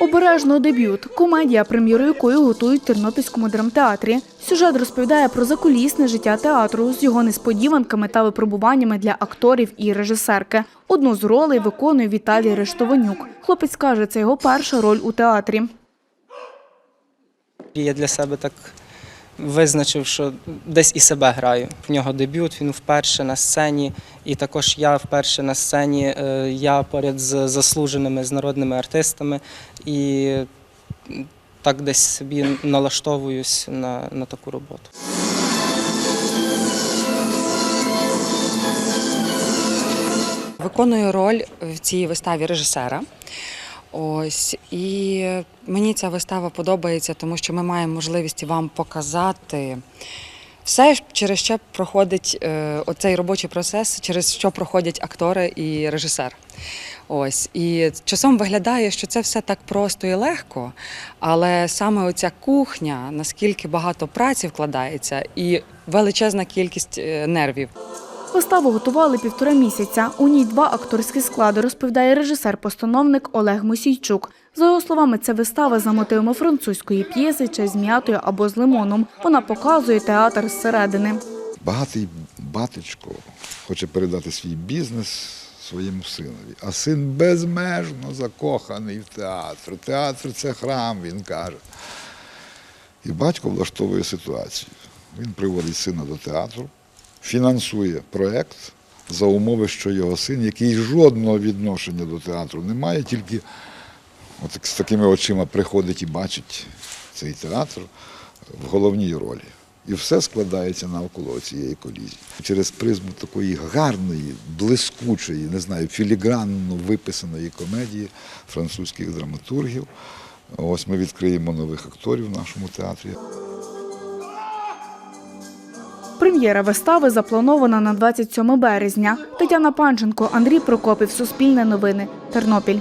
Обережно дебют. Комедія, прем'єру якої готують в Тернопільському драмтеатрі. Сюжет розповідає про закулісне життя театру з його несподіванками та випробуваннями для акторів і режисерки. Одну з ролей виконує Віталій Рештованюк. Хлопець каже, це його перша роль у театрі. Я для себе так визначив, що десь і себе граю. В нього дебют, він вперше на сцені, і також я вперше на сцені. Е, Я поряд з заслуженими з народними артистами і так десь собі налаштовуюсь на, на таку роботу. Виконую роль в цій виставі режисера. Ось і мені ця вистава подобається, тому що ми маємо можливість вам показати все, через що проходить е, оцей робочий процес, через що проходять актори і режисер. Ось і часом виглядає, що це все так просто і легко, але саме оця кухня, наскільки багато праці вкладається, і величезна кількість е, нервів. Виставу готували півтора місяця. У ній два акторські склади, розповідає режисер-постановник Олег Мосійчук. За його словами, це вистава за мотивами французької п'єси «Чай з м'ятою або з лимоном. Вона показує театр зсередини. Багатий батечко хоче передати свій бізнес своєму синові, а син безмежно закоханий в театр. Театр це храм, він каже. І батько влаштовує ситуацію. Він приводить сина до театру, фінансує проєкт за умови, що його син, який жодного відношення до театру не має, тільки от з такими очима приходить і бачить цей театр в головній ролі. І все складається навколо цієї колізії. Через призму такої гарної, блискучої, не знаю, філігранно виписаної комедії французьких драматургів. Ось ми відкриємо нових акторів в нашому театрі. Прем'єра вистави запланована на 27 березня. Тетяна Панченко, Андрій Прокопів, Суспільне новини, Тернопіль.